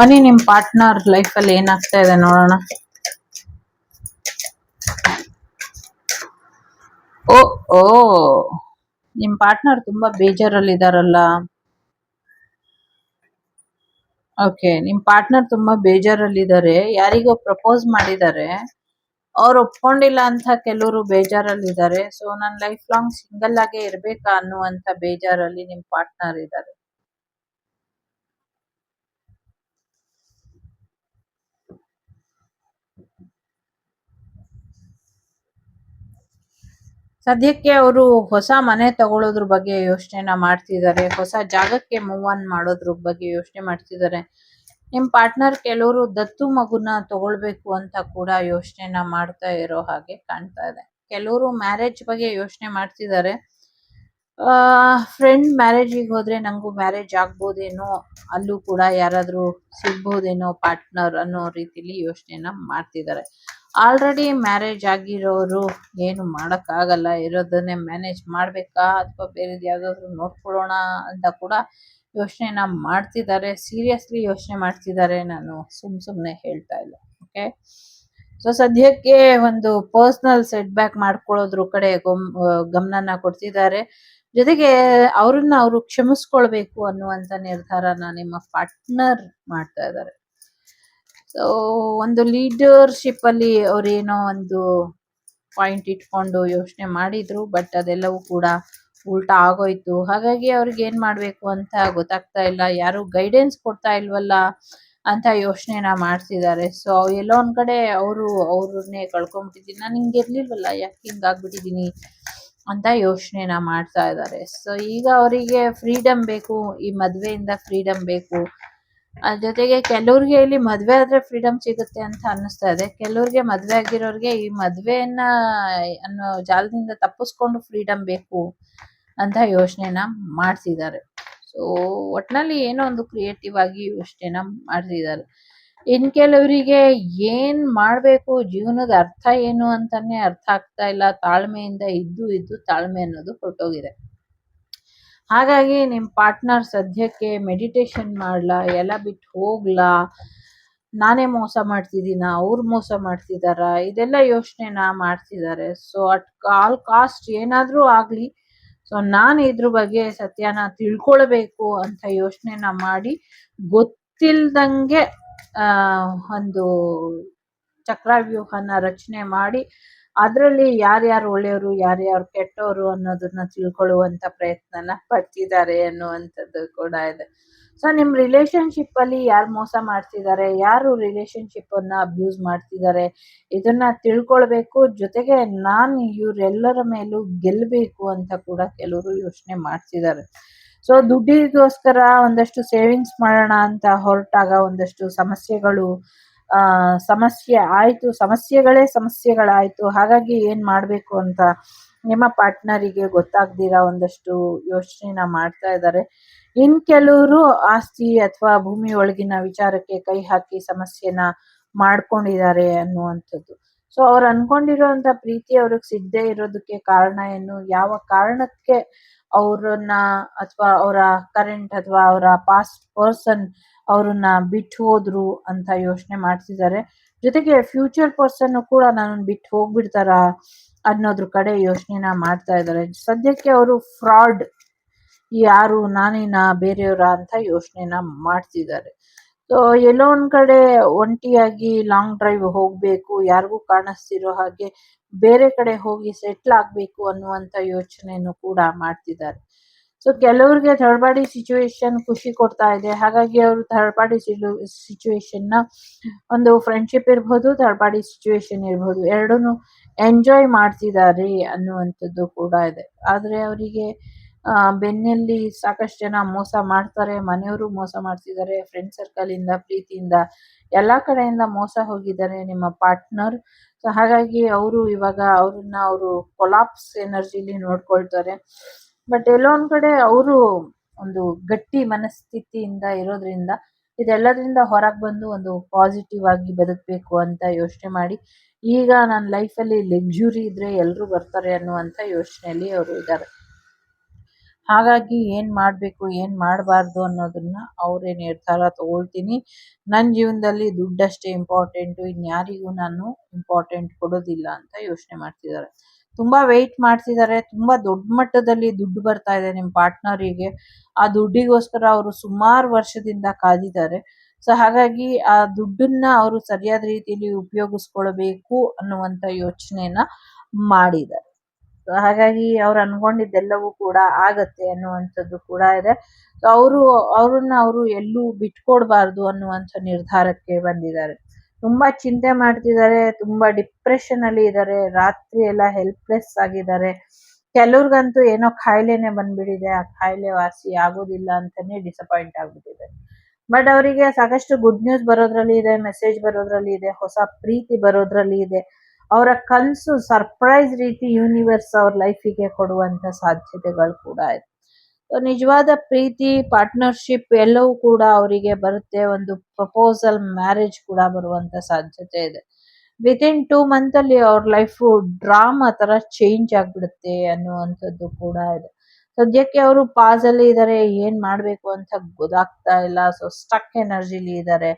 ಬನ್ನಿ ನಿಮ್ partner life ಅಲ್ಲಿ ಏನಾಗ್ತಾ ಇದೆ ನೋಡೋಣ. ಓ ಓ, ನಿಮ್ ಪಾರ್ಟ್ನರ್ ತುಂಬಾ ಬೇಜಾರಲ್ಲಿ ಇದಾರಲ್ಲ ಓಕೆ ನಿಮ್ ಪಾರ್ಟ್ನರ್ ತುಂಬಾ ಬೇಜಾರಲ್ಲಿ ಇದಾರೆ ಯಾರಿಗೋ ಪ್ರಪೋಸ್ ಮಾಡಿದ್ದಾರೆ ಅವ್ರು ಒಪ್ಕೊಂಡಿಲ್ಲ ಅಂತ ಕೆಲವರು ಬೇಜಾರಲ್ಲಿ ಇದ್ದಾರೆ ಸೊ ನನ್ನ ಲೈಫ್ ಲಾಂಗ್ ಸಿಂಗಲ್ ಆಗೇ ಇರ್ಬೇಕಾ ಅನ್ನುವಂತ ಬೇಜಾರಲ್ಲಿ ನಿಮ್ ಪಾರ್ಟ್ನರ್ ಇದಾರೆ. ಸದ್ಯಕ್ಕೆ ಅವರು ಹೊಸ ಮನೆ ತಗೊಳ್ಳೋದ್ರ ಬಗ್ಗೆ ಯೋಚನೆನ ಮಾಡ್ತಿದ್ದಾರೆ. ಹೊಸ ಜಾಗಕ್ಕೆ ಮೂವ್ ಆನ್ ಮಾಡೋದ್ರ ಬಗ್ಗೆ ಯೋಚನೆ ಮಾಡ್ತಿದ್ದಾರೆ. ನಿಮ್ಮ ಪಾರ್ಟ್ನರ್ ಕೆಲವರು ದತ್ತು ಮಗುನ ತಗೊಳ್ಬೇಕು ಅಂತ ಕೂಡ ಯೋಚನೆನ ಮಾಡ್ತಾ ಇರೋ ಹಾಗೆ ಕಾಣ್ತಾ ಇದೆ. ಕೆಲವರು ಮ್ಯಾರೇಜ್ ಬಗ್ಗೆ ಯೋಚನೆ ಮಾಡ್ತಿದ್ದಾರೆ. ಫ್ರೆಂಡ್ ಮ್ಯಾರೇಜಿಗೆ ಹೋದ್ರೆ ನಂಗೂ ಮ್ಯಾರೇಜ್ ಆಗ್ಬೋದೇನೋ, ಅಲ್ಲೂ ಕೂಡ ಯಾರಾದ್ರೂ ಸಿಗ್ಬೋದೇನೋ ಪಾರ್ಟ್ನರ್ ಅನ್ನೋ ರೀತಿಲಿ ಯೋಚನೆನ ಮಾಡ್ತಿದ್ದಾರೆ. ಆಲ್ರೆಡಿ ಮ್ಯಾರೇಜ್ ಆಗಿರೋರು ಏನು ಮಾಡೋಕ್ಕಾಗಲ್ಲ, ಇರೋದನ್ನೇ ಮ್ಯಾನೇಜ್ ಮಾಡಬೇಕಾ? ಅಥವಾ ಬೇರೆದು ಯಾವ್ದಾದ್ರು ನೋಡ್ಕೊಳ್ಳೋಣ ಅಂತ ಕೂಡ ಯೋಚನೆನ ಮಾಡ್ತಿದ್ದಾರೆ. ಸೀರಿಯಸ್ಲಿ ಯೋಚನೆ ಮಾಡ್ತಿದ್ದಾರೆ ನಾನು ಸುಮ್ ಸುಮ್ನೆ ಹೇಳ್ತಾ ಇಲ್ಲ ಓಕೆ ಸೊ ಸದ್ಯಕ್ಕೆ ಒಂದು ಪರ್ಸನಲ್ ಸೆಟ್ ಬ್ಯಾಕ್ ಮಾಡ್ಕೊಳ್ಳೋದ್ರ ಕಡೆ ಗೊಮ್- ಗಮನನ ಕೊಡ್ತಿದ್ದಾರೆ. ಜೊತೆಗೆ ಅವ್ರನ್ನ ಅವರು ಕ್ಷಮಿಸ್ಕೊಳ್ಬೇಕು ಅನ್ನುವಂತ ನಿರ್ಧಾರನ ನಿಮ್ಮ ಪಾರ್ಟ್ನರ್ ಮಾಡ್ತಾ ಇದ್ದಾರೆ. ಸೊ ಒಂದು ಲೀಡರ್ಶಿಪ್ ಅಲ್ಲಿ ಅವ್ರೇನೋ ಒಂದು ಪಾಯಿಂಟ್ ಇಟ್ಕೊಂಡು ಯೋಚನೆ ಮಾಡಿದ್ರು ಬಟ್ ಅದೆಲ್ಲವೂ ಕೂಡ ಉಲ್ಟಾ ಆಗೋಯ್ತು. ಹಾಗಾಗಿ ಅವ್ರಿಗೆ ಏನ್ ಮಾಡ್ಬೇಕು ಅಂತ ಗೊತ್ತಾಗ್ತಾ ಇಲ್ಲ. ಯಾರು ಗೈಡೆನ್ಸ್ ಕೊಡ್ತಾ ಇಲ್ವಲ್ಲ ಅಂತ ಯೋಚನೆನ ಮಾಡ್ತಿದ್ದಾರೆ. ಸೊ ಎಲ್ಲೋ ಒಂದ್ ಕಡೆ ಅವರು ಅವ್ರನ್ನೇ ಕಳ್ಕೊಂಡ್ಬಿಟ್ಟಿದ್ದೀನಿ ನಾನು ಹಿಂಗೆ ಇರ್ಲಿಲ್ವಲ್ಲ, ಯಾಕೆ ಹಿಂಗ್ ಆಗ್ಬಿಟ್ಟಿದ್ದೀನಿ ಅಂತ ಯೋಚನೆನ ಮಾಡ್ತಾ ಇದ್ದಾರೆ. ಸೊ ಈಗ ಅವರಿಗೆ ಫ್ರೀಡಮ್ ಬೇಕು, ಈ ಮದ್ವೆಯಿಂದ ಫ್ರೀಡಮ್ ಬೇಕು. ಜೊತೆಗೆ ಕೆಲವ್ರಿಗೆ ಇಲ್ಲಿ ಮದ್ವೆ ಆದ್ರೆ ಫ್ರೀಡಮ್ ಸಿಗುತ್ತೆ ಅಂತ ಅನ್ನಿಸ್ತಾ ಇದೆ. ಕೆಲವ್ರಿಗೆ ಮದ್ವೆ ಆಗಿರೋರ್ಗೆ ಈ ಮದ್ವೆಯನ್ನ, ಅನ್ನೋ ಜಾಲದಿಂದ ತಪ್ಪಿಸ್ಕೊಂಡು ಫ್ರೀಡಮ್ ಬೇಕು ಅಂತ ಯೋಚನೆನ ಮಾಡ್ತಿದ್ದಾರೆ ಸೊ ಒಟ್ನಲ್ಲಿ ಏನೋ ಒಂದು ಕ್ರಿಯೇಟಿವ್ ಆಗಿ ಯೋಚನೆನ ಮಾಡ್ತಿದ್ದಾರೆ ಇನ್ ಕೆಲವರಿಗೆ ಏನ್ ಮಾಡ್ಬೇಕು, ಜೀವನದ ಅರ್ಥ ಏನು ಅಂತಾನೆ ಅರ್ಥ ಆಗ್ತಾ ಇಲ್ಲ. ತಾಳ್ಮೆಯಿಂದ ಇದ್ದು ಇದ್ದು ತಾಳ್ಮೆ ಅನ್ನೋದು ಹೊರಟೋಗಿದೆ ಹಾಗಾಗಿ ನಿಮ್ಮ ಪಾರ್ಟ್ನರ್ ಸದ್ಯಕ್ಕೆ ಮೆಡಿಟೇಷನ್ ಮಾಡ್ಲಾ ಎಲ್ಲ ಬಿಟ್ಟು ಹೋಗ್ಲಾ, ನಾನೇ ಮೋಸ ಮಾಡ್ತಿದ್ದೀನ, ಅವ್ರು ಮೋಸ ಮಾಡ್ತಿದಾರ, ಇದೆಲ್ಲ ಯೋಚನೆನ ಮಾಡ್ತಿದ್ದಾರೆ ಸೊ ಅಟ್ ಆಲ್ ಕಾಸ್ಟ್ ಏನಾದರೂ ಆಗಲಿ ಸೊ ನಾನು ಇದ್ರ ಬಗ್ಗೆ ಸತ್ಯನ ತಿಳ್ಕೊಳ್ಬೇಕು ಅಂತ ಯೋಚನೆನ ಮಾಡಿ, ಗೊತ್ತಿಲ್ದಂಗೆ ಒಂದು ಚಕ್ರವ್ಯೂಹನ ರಚನೆ ಮಾಡಿ ಅದರಲ್ಲಿ ಯಾರ್ಯಾರು ಒಳ್ಳೆಯವರು, ಯಾರ್ಯಾರು ಕೆಟ್ಟವರು ಅನ್ನೋದನ್ನ ತಿಳ್ಕೊಳ್ಳುವಂತ ಪ್ರಯತ್ನನ ಪಡ್ತಿದ್ದಾರೆ ಅನ್ನುವಂಥದ್ದು ಕೂಡ ಇದೆ. ಸೊ ನಿಮ್ ರಿಲೇಶನ್ಶಿಪ್ ಅಲ್ಲಿ ಯಾರು ಮೋಸ ಮಾಡ್ತಿದ್ದಾರೆ, ಯಾರು ರಿಲೇಶನ್ಶಿಪ್ ಅನ್ನ ಅಬ್ಯೂಸ್ ಮಾಡ್ತಿದ್ದಾರೆ, ಇದನ್ನ ತಿಳ್ಕೊಳ್ಬೇಕು. ಜೊತೆಗೆ ನಾನು ಇವರೆಲ್ಲರ ಮೇಲೂ ಗೆಲ್ಲಬೇಕು ಅಂತ ಕೂಡ ಕೆಲವರು ಯೋಚನೆ ಮಾಡ್ತಿದ್ದಾರೆ. ಸೊ ದುಡ್ಡಿಗೋಸ್ಕರ ಒಂದಷ್ಟು ಸೇವಿಂಗ್ಸ್ ಮಾಡೋಣ ಅಂತ ಹೊರಟಾಗ ಒಂದಷ್ಟು ಸಮಸ್ಯೆಗಳು ಸಮಸ್ಯೆ ಆಯ್ತು, ಸಮಸ್ಯೆಗಳೇ ಸಮಸ್ಯೆಗಳಾಯ್ತು. ಹಾಗಾಗಿ ಏನ್ ಮಾಡ್ಬೇಕು ಅಂತ ನಿಮ್ಮ ಪಾರ್ಟ್ನರಿಗೆ ಗೊತ್ತಾಗ್ದಿರ ಒಂದಷ್ಟು ಯೋಚನೆನ ಮಾಡ್ತಾ ಇದ್ದಾರೆ. ಇನ್ ಕೆಲವರು ಆಸ್ತಿ ಅಥವಾ ಭೂಮಿ ಒಳಗಿನ ವಿಚಾರಕ್ಕೆ ಕೈ ಹಾಕಿ ಸಮಸ್ಯೆನ ಮಾಡ್ಕೊಂಡಿದ್ದಾರೆ ಅನ್ನುವಂಥದ್ದು. ಸೊ, ಅವ್ರು ಅನ್ಕೊಂಡಿರುವಂತ ಪ್ರೀತಿ ಅವ್ರಿಗೆ ಸಿಗದೆ ಇರೋದಕ್ಕೆ ಕಾರಣ ಏನು? ಯಾವ ಕಾರಣಕ್ಕೆ ಅವ್ರನ್ನ ಅಥವಾ ಅವರ ಕರೆಂಟ್ ಅಥವಾ ಅವರ ಪಾಸ್ಟ್ ಪರ್ಸನ್ ಅವ್ರನ್ನ ಬಿಟ್ಟು ಹೋದ್ರು ಅಂತ ಯೋಚನೆ ಮಾಡ್ತಿದ್ದಾರೆ. ಜೊತೆಗೆ ಫ್ಯೂಚರ್ ಪರ್ಸನ್ ಕೂಡ ನಾನು ಬಿಟ್ಟು ಹೋಗ್ಬಿಡ್ತಾರ ಅನ್ನೋದ್ರ ಕಡೆ ಯೋಚನೆನ ಮಾಡ್ತಾ ಇದ್ದಾರೆ. ಸದ್ಯಕ್ಕೆ ಅವರು ಫ್ರಾಡ್, ಯಾರು ನಾನೇನ ಬೇರೆಯವರ ಅಂತ ಯೋಚನೆನ ಮಾಡ್ತಿದ್ದಾರೆ. ಸೊ ಎಲ್ಲೋ ಒಂದ್ ಕಡೆ ಒಂಟಿಯಾಗಿ ಲಾಂಗ್ ಡ್ರೈವ್ ಹೋಗ್ಬೇಕು, ಯಾರಿಗೂ ಕಾಣಿಸ್ತಿರೋ ಹಾಗೆ ಬೇರೆ ಕಡೆ ಹೋಗಿ ಸೆಟ್ಲ್ ಆಗ್ಬೇಕು ಅನ್ನುವಂತ ಯೋಚನೆಯನ್ನು ಕೂಡ ಮಾಡ್ತಿದ್ದಾರೆ. ಸೊ ಕೆಲವ್ರಿಗೆ ಥರ್ಡ್ ಪಾರ್ಟಿ ಸಿಚುವೇಶನ್ ಖುಷಿ ಕೊಡ್ತಾ ಇದೆ. ಹಾಗಾಗಿ ಅವರು ಥರ್ಡ್ ಪಾರ್ಟಿ ಸಿಚುವೇಶನ್ನ ಒಂದು ಫ್ರೆಂಡ್ಶಿಪ್ ಇರ್ಬೋದು ಥರ್ಡ್ ಪಾರ್ಟಿ ಸಿಚುವೇಶನ್ ಇರ್ಬೋದು. ಎರಡೂನು ಎಂಜಾಯ್ ಮಾಡ್ತಿದ್ದಾರೆ ಅನ್ನುವಂಥದ್ದು ಕೂಡ ಇದೆ. ಆದ್ರೆ ಅವರಿಗೆ ಬೆನ್ನಲ್ಲಿ ಸಾಕಷ್ಟು ಜನ ಮೋಸ ಮಾಡ್ತಾರೆ, ಮನೆಯವರು ಮೋಸ ಮಾಡ್ತಿದ್ದಾರೆ ಫ್ರೆಂಡ್ ಸರ್ಕಲ್ ಇಂದ, ಪ್ರೀತಿಯಿಂದ, ಎಲ್ಲಾ ಕಡೆಯಿಂದ ಮೋಸ ಹೋಗಿದ್ದಾರೆ ನಿಮ್ಮ ಪಾರ್ಟ್ನರ್ ಸೊ ಹಾಗಾಗಿ ಅವರು ಇವಾಗ ಅವ್ರನ್ನ ಅವರು ಕೊಲಾಪ್ಸ್ ಎನರ್ಜಿಲಿ ನೋಡ್ಕೊಳ್ತಾರೆ. ಬಟ್ ಎಲ್ಲೋ ಒಂದ್ ಕಡೆ ಅವರು ಒಂದು ಗಟ್ಟಿ ಮನಸ್ಥಿತಿಯಿಂದ ಇರೋದ್ರಿಂದ ಇದೆಲ್ಲದ್ರಿಂದ ಹೊರಗೆ ಬಂದು ಒಂದು ಪಾಸಿಟಿವ್ ಆಗಿ ಬದುಕಬೇಕು ಅಂತ ಯೋಚನೆ ಮಾಡಿ, ಈಗ ನನ್ನ ಲೈಫಲ್ಲಿ ಲಗ್ಜುರಿ ಇದ್ರೆ ಎಲ್ಲರೂ ಬರ್ತಾರೆ ಅನ್ನುವಂಥ ಯೋಚನೆಯಲ್ಲಿ ಅವರು ಇದ್ದಾರೆ ಹಾಗಾಗಿ ಏನ್ ಮಾಡಬೇಕು, ಏನ್ ಮಾಡಬಾರ್ದು ಅನ್ನೋದನ್ನ ಅವರೇ ನಿರ್ಧಾರ ತಗೊಳ್ತೀನಿ. ನನ್ನ ಜೀವನದಲ್ಲಿ ದುಡ್ಡಷ್ಟೇ ಇಂಪಾರ್ಟೆಂಟು ಇನ್ಯಾರಿಗೂ ನಾನು ಇಂಪಾರ್ಟೆಂಟ್ ಕೊಡೋದಿಲ್ಲ ಅಂತ ಯೋಚನೆ ಮಾಡ್ತಿದ್ದಾರೆ. ತುಂಬಾ ವೆಯ್ಟ್ ಮಾಡ್ತಿದ್ದಾರೆ ತುಂಬಾ ದೊಡ್ಡ ಮಟ್ಟದಲ್ಲಿ ದುಡ್ಡು ಬರ್ತಾ ಇದೆ ನಿಮ್ಮ ಪಾರ್ಟ್ನರಿಗೆ. ಆ ದುಡ್ಡಿಗೋಸ್ಕರ ಅವರು ಸುಮಾರು ವರ್ಷದಿಂದ ಕಾದಿದ್ದಾರೆ. ಸೊ ಹಾಗಾಗಿ ಆ ದುಡ್ಡನ್ನ ಅವರು ಸರಿಯಾದ ರೀತಿಯಲ್ಲಿ ಉಪಯೋಗಿಸ್ಕೊಳ್ಬೇಕು ಅನ್ನುವಂತ ಯೋಚನೆನ ಮಾಡಿದ್ದಾರೆ. ಹಾಗಾಗಿ ಅವ್ರು ಅನ್ಕೊಂಡಿದ್ದೆಲ್ಲವೂ ಕೂಡ ಆಗತ್ತೆ ಅನ್ನುವಂಥದ್ದು ಕೂಡ ಇದೆ. ಅವರು, ಅವ್ರನ್ನ ಅವರು ಎಲ್ಲೂ ಬಿಟ್ಕೊಡ್ಬಾರ್ದು ಅನ್ನುವಂಥ ನಿರ್ಧಾರಕ್ಕೆ ಬಂದಿದ್ದಾರೆ. ತುಂಬಾ ಚಿಂತೆ ಮಾಡ್ತಿದ್ದಾರೆ, ತುಂಬಾ ಡಿಪ್ರೆಷನ್ ಅಲ್ಲಿ ಇದ್ದಾರೆ, ರಾತ್ರಿ ಎಲ್ಲ ಹೆಲ್ಪ್ಲೆಸ್ ಆಗಿದ್ದಾರೆ. ಕೆಲವ್ರಿಗಂತೂ ಏನೋ ಕಾಯಿಲೆನೆ ಬಂದ್ಬಿಟ್ಟಿದೆ, ಆ ಕಾಯಿಲೆ ವಾಸಿ ಆಗೋದಿಲ್ಲ ಅಂತಾನೆ ಡಿಸಪಾಯಿಂಟ್ ಆಗಿಬಿಟ್ಟಿದೆ. ಬಟ್ ಅವರಿಗೆ ಸಾಕಷ್ಟು ಗುಡ್ ನ್ಯೂಸ್ ಬರೋದ್ರಲ್ಲಿ ಇದೆ ಮೆಸೇಜ್ ಬರೋದ್ರಲ್ಲಿ ಇದೆ, ಹೊಸ ಪ್ರೀತಿ ಬರೋದ್ರಲ್ಲಿ ಇದೆ. ಅವರ ಕನಸು ಸರ್ಪ್ರೈಸ್ ರೀತಿ ಯೂನಿವರ್ಸ್ ಅವ್ರ ಲೈಫಿಗೆ ಕೊಡುವಂತ ಸಾಧ್ಯತೆಗಳು ಕೂಡ ಇದೆ. ನಿಜವಾದ ಪ್ರೀತಿ ಪಾರ್ಟ್ನರ್ಶಿಪ್ ಎಲ್ಲವೂ ಕೂಡ ಅವರಿಗೆ ಬರುತ್ತೆ. ಒಂದು ಪ್ರಪೋಸಲ್ ಮ್ಯಾರೇಜ್ ಕೂಡ ಬರುವಂತ ಸಾಧ್ಯತೆ ಇದೆ. ವಿತಿನ್ ಟೂ ಮಂತ್ ಅಲ್ಲಿ ಅವ್ರ ಲೈಫ್ ಡ್ರಾಮಾ ತರ ಚೇಂಜ್ ಆಗ್ಬಿಡುತ್ತೆ ಅನ್ನುವಂಥದ್ದು ಕೂಡ ಇದೆ. ಸದ್ಯಕ್ಕೆ ಅವರು ಪಾಸ್ ಅಲ್ಲಿ ಇದ್ದಾರೆ ಏನ್ ಮಾಡ್ಬೇಕು ಅಂತ ಗೊತ್ತಾಗ್ತಾ ಇಲ್ಲ. ಸೊ ಸ್ಟಕ್ ಎನರ್ಜಿಲಿ ಇದ್ದಾರೆ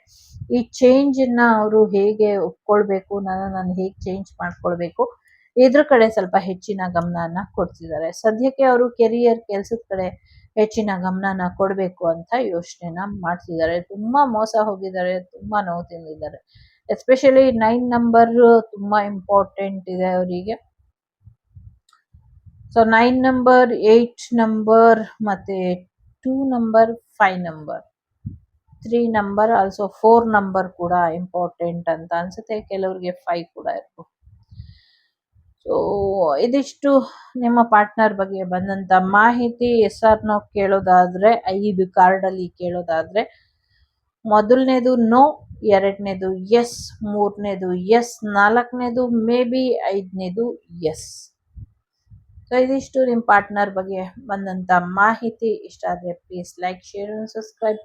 ಈ ಚೇಂಜ್ನ ಅವರು ಹೇಗೆ ಒಪ್ಕೊಳ್ಬೇಕು ನಾನು ನಾನು ಹೇಗೆ ಚೇಂಜ್ ಮಾಡ್ಕೊಳ್ಬೇಕು? ಇದ್ರ ಕಡೆ ಸ್ವಲ್ಪ ಹೆಚ್ಚಿನ ಗಮನನ ಕೊಡ್ತಿದ್ದಾರೆ. ಸದ್ಯಕ್ಕೆ ಅವರು ಕೆರಿಯರ್ ಕೆಲ್ಸದ ಕಡೆ ಹೆಚ್ಚಿನ ಗಮನನ ಕೊಡ್ಬೇಕು ಅಂತ ಯೋಚನೆನ ಮಾಡ್ತಿದ್ದಾರೆ. ತುಂಬಾ ಮೋಸ ಹೋಗಿದ್ದಾರೆ, ತುಂಬಾ ನೋವು ತಿಂದಿದ್ದಾರೆ. ಎಸ್ಪೆಷಲಿ ನೈನ್ ನಂಬರ್ ತುಂಬಾ ಇಂಪಾರ್ಟೆಂಟ್ ಇದೆ ಅವರಿಗೆ. So nine number eight number ಮತ್ತೆ two number five number three number also four number ಕೂಡ ಇಂಪಾರ್ಟೆಂಟ್ ಅಂತ ಅನ್ಸುತ್ತೆ. ಕೆಲವರಿಗೆ ಫೈವ್ ಕೂಡ ಇರ್ಬೋದು. ಸೊ ಇದಿಷ್ಟು ನಿಮ್ಮ ಪಾರ್ಟ್ನರ್ ಬಗ್ಗೆ ಬಂದಂತ ಮಾಹಿತಿ ಎಸ್ ಆರ್ ನೋ ಕೇಳೋದಾದ್ರೆ, ಐದು ಕಾರ್ಡ್ ಅಲ್ಲಿ ಕೇಳೋದಾದ್ರೆ, ಮೊದಲನೇದು ನೋ, ಎರಡನೇದು ಎಸ್, ಮೂರನೇದು ಎಸ್, ನಾಲ್ಕನೇದು ಮೇ ಬಿ ಐದನೇದು ಎಸ್. ಸೊ ಇದಿಷ್ಟು ನಿಮ್ಮ ಪಾರ್ಟ್ನರ್ ಬಗ್ಗೆ ಬಂದಂತ ಮಾಹಿತಿ. ಇಷ್ಟ ಆದ್ರೆ please like share subscribe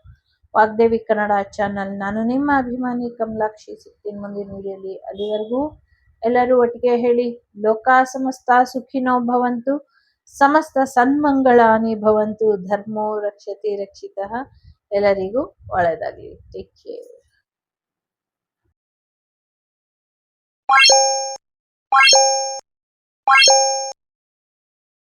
Vagdevi Kannada channel ನಾನು ನಿಮ್ಮ ಅಭಿಮಾನಿ ಕಮಲಾಕ್ಷಿ ಸಿಗ್ತೀನಿ ಮುಂದಿನ ವಿಡಿಯೋಲಿ ಅಲ್ಲಿವರೆಗೂ ಎಲ್ಲರೂ ಒಟ್ಟಿಗೆ ಹೇಳಿ, ಲೋಕ ಸಮಸ್ತ ಸುಖಿನೋ ಭವಂತು, ಸಮಸ್ತ ಸನ್ಮಂಗಳಾನಿ ಭವಂತು, ಧರ್ಮೋ ರಕ್ಷತಿ ರಕ್ಷಿತ, ಎಲ್ಲರಿಗೂ ಒಳ್ಳೆಯದಾಗಲಿ. Take care